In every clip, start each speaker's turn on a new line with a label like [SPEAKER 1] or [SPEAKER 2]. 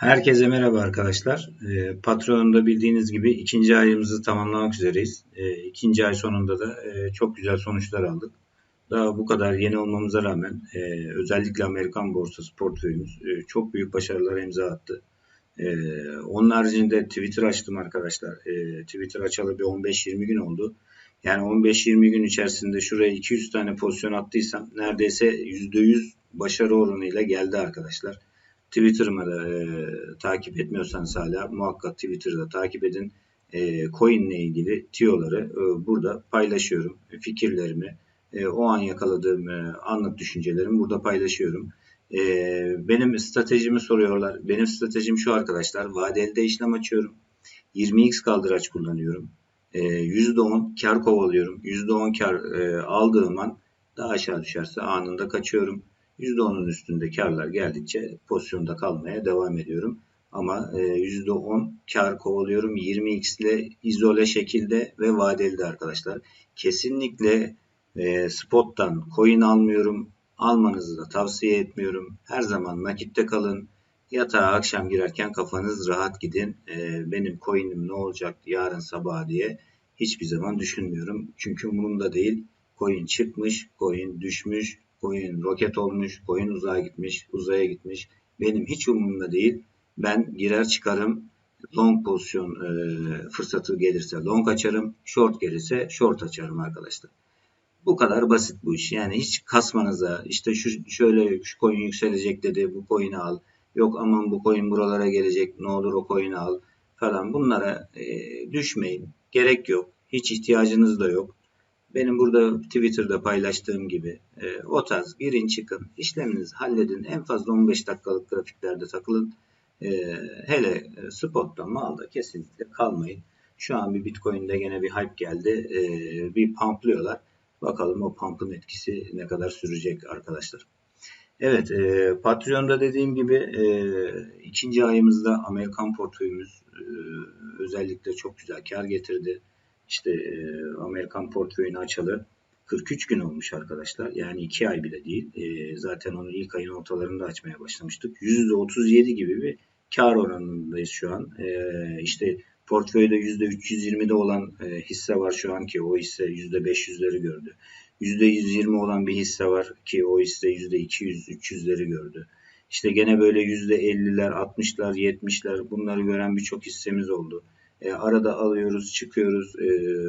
[SPEAKER 1] Herkese merhaba arkadaşlar. E, Patreon'da bildiğiniz gibi ikinci ayımızı tamamlamak üzereyiz. E, ikinci ay sonunda da e, çok güzel sonuçlar aldık. Daha bu kadar yeni olmamıza rağmen e, özellikle Amerikan borsası portföyümüz e, çok büyük başarılar imza attı. Onun haricinde Twitter açtım arkadaşlar. Twitter açalı bir 15-20 gün oldu. Yani 15-20 gün içerisinde şuraya 200 tane pozisyon attıysan neredeyse %100 başarı oranıyla geldi arkadaşlar. Kesinlikle kalmayın. Şu an bir Bitcoin'de gene bir hype geldi. Onun haricinde işte buradaki Gold Creepto Chat yani Crypto ile ilgili özel anlık haberler olduğunda burada paylaşıyoruz. Onun haricinde Twitter açalı bir 15-20 gün oldu. Yani 15-20 gün içerisinde şuraya 200 tane pozisyon attıysam neredeyse %100 başarı oranıyla geldi arkadaşlar. Twitter'ımı da e, takip etmiyorsanız hala muhakkak Twitter'da takip edin. E, coin ile ilgili tiyoları e, burada paylaşıyorum. Fikirlerimi, e, o an yakaladığım e, anlık düşüncelerimi burada paylaşıyorum. E, benim stratejimi soruyorlar. Benim stratejim şu arkadaşlar. Vadeli işlem açıyorum. 20x kaldıraç kullanıyorum. E, %10 kar kovalıyorum. %10 kar e, aldığım an daha aşağı düşerse anında kaçıyorum. %10'un üstünde karlar geldikçe pozisyonda kalmaya devam ediyorum. Ama %10 e, kar kovalıyorum 20x ile izole şekilde ve vadeli de arkadaşlar. Kesinlikle e, spottan coin almıyorum. Almanızı da tavsiye etmiyorum. Her zaman nakitte kalın. Yatağa akşam girerken kafanız rahat gidin. E, benim coin'im ne olacak yarın sabah diye hiçbir zaman düşünmüyorum. Çünkü umurumda değil. Coin çıkmış, coin düşmüş, Coin roket olmuş, coin uzaya gitmiş, uzaya gitmiş. Benim hiç umurumda değil. Ben girer çıkarım. Long pozisyon e, fırsatı gelirse long açarım. Short gelirse short açarım arkadaşlar. Bu kadar basit bu iş. Yani hiç kasmanıza işte şu şöyle şu coin yükselecek dedi bu coin'i al. Yok aman bu coin buralara gelecek ne olur o coin'i al falan bunlara e, düşmeyin. Gerek yok. Hiç ihtiyacınız da yok. Benim burada Twitter'da paylaştığım gibi e, o tarz girin çıkın işleminizi halledin. En fazla 15 dakikalık grafiklerde takılın. E, hele e, spotta malda kesinlikle kalmayın. Şu an bir Bitcoin'de gene bir hype geldi. E, bir pumplıyorlar. Bakalım o pump'ın etkisi ne kadar sürecek arkadaşlar. Evet, e, Patreon'da dediğim gibi e, ikinci ayımızda Amerikan portföyümüz e, özellikle çok güzel kar getirdi işte e, Amerikan portföyünü açalı 43 gün olmuş arkadaşlar. Yani 2 ay bile değil. E, zaten onu ilk ayın ortalarında açmaya başlamıştık. %37 gibi bir kar oranındayız şu an. E, işte portföyde %320'de olan e, hisse var şu an ki o hisse %500'leri gördü. %120 olan bir hisse var ki o hisse %200-300'leri gördü. İşte gene böyle %50'ler, 60'lar, 70'ler bunları gören birçok hissemiz oldu. E, arada alıyoruz, çıkıyoruz. E,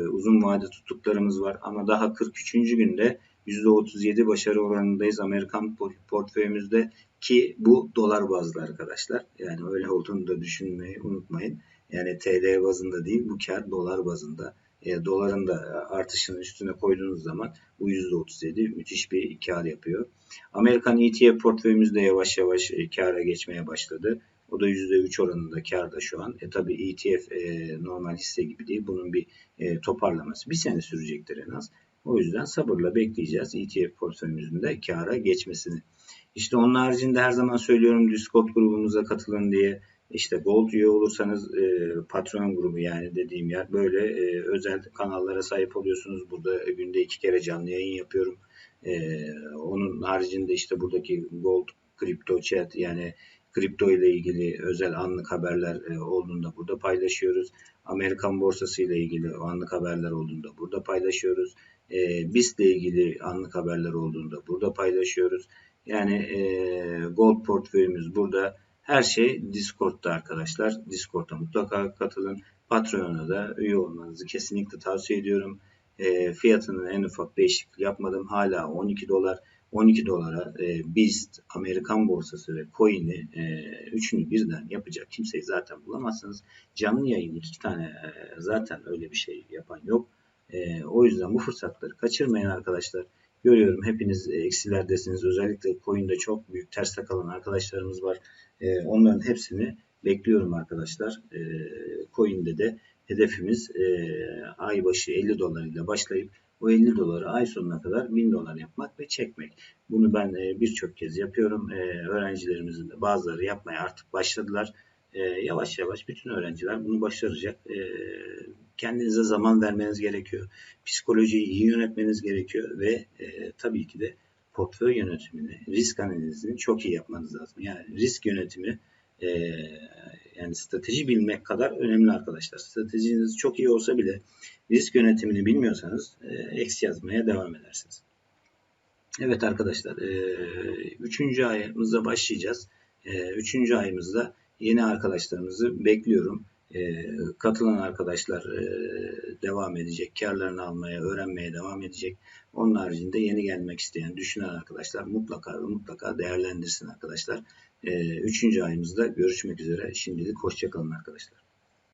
[SPEAKER 1] uzun vade tuttuklarımız var ama daha 43. günde %37 başarı oranındayız Amerikan portföyümüzde ki bu dolar bazlı arkadaşlar. Yani öyle olduğunu da düşünmeyi unutmayın. Yani TL bazında değil bu kar dolar bazında. E, doların da artışının üstüne koyduğunuz zaman bu %37 müthiş bir kar yapıyor. Amerikan ETF portföyümüz de yavaş yavaş e, kara geçmeye başladı. O da %3 oranında karda şu an. E tabi ETF e, normal hisse gibi değil. Bunun bir e, toparlaması bir sene sürecektir en az. O yüzden sabırla bekleyeceğiz ETF portföyümüzün de kara geçmesini. İşte onun haricinde her zaman söylüyorum Discord grubumuza katılın diye. İşte Gold üye olursanız e, patron grubu yani dediğim yer böyle e, özel kanallara sahip oluyorsunuz. Burada günde iki kere canlı yayın yapıyorum. E, onun haricinde işte buradaki Gold Crypto Chat yani kripto ile ilgili özel anlık haberler e, olduğunda burada paylaşıyoruz. Amerikan borsası ile ilgili anlık haberler olduğunda burada paylaşıyoruz. E, BIST ile ilgili anlık haberler olduğunda burada paylaşıyoruz. Yani e, Gold portföyümüz burada. Her şey Discord'da arkadaşlar. Discord'a mutlaka katılın. Patreon'a da üye olmanızı kesinlikle tavsiye ediyorum. Fiyatının en ufak değişiklik yapmadım. Hala 12 dolar. 12 dolara e, BIST, Amerikan borsası ve coin'i e, üçünü birden yapacak kimseyi zaten bulamazsınız. Canlı yayın iki tane e, zaten öyle bir şey yapan yok. E, o yüzden bu fırsatları kaçırmayın arkadaşlar. Görüyorum hepiniz eksilerdesiniz. Özellikle coin'de çok büyük terste kalan arkadaşlarımız var. E, onların hepsini bekliyorum arkadaşlar. E, coin'de de hedefimiz e, ay başı 50 dolar ile başlayıp o 50 doları ay sonuna kadar 1000 dolar yapmak ve çekmek. Bunu ben e, birçok kez yapıyorum. E, öğrencilerimizin de bazıları yapmaya artık başladılar. E, yavaş yavaş bütün öğrenciler bunu başaracak. Kendinize zaman vermeniz gerekiyor. Psikolojiyi iyi yönetmeniz gerekiyor ve tabii ki de portföy yönetimini, risk analizini çok iyi yapmanız lazım. Yani risk yönetimi e, yani strateji bilmek kadar önemli arkadaşlar. Stratejiniz çok iyi olsa bile risk yönetimini bilmiyorsanız e, eksi yazmaya devam edersiniz. Evet arkadaşlar, e, üçüncü ayımıza başlayacağız. E, üçüncü ayımızda yeni arkadaşlarımızı bekliyorum. E, katılan arkadaşlar devam edecek, karlarını almaya, öğrenmeye devam edecek. Onun haricinde yeni gelmek isteyen, düşünen arkadaşlar mutlaka mutlaka değerlendirsin arkadaşlar. E, üçüncü ayımızda görüşmek üzere. Şimdilik hoşçakalın arkadaşlar.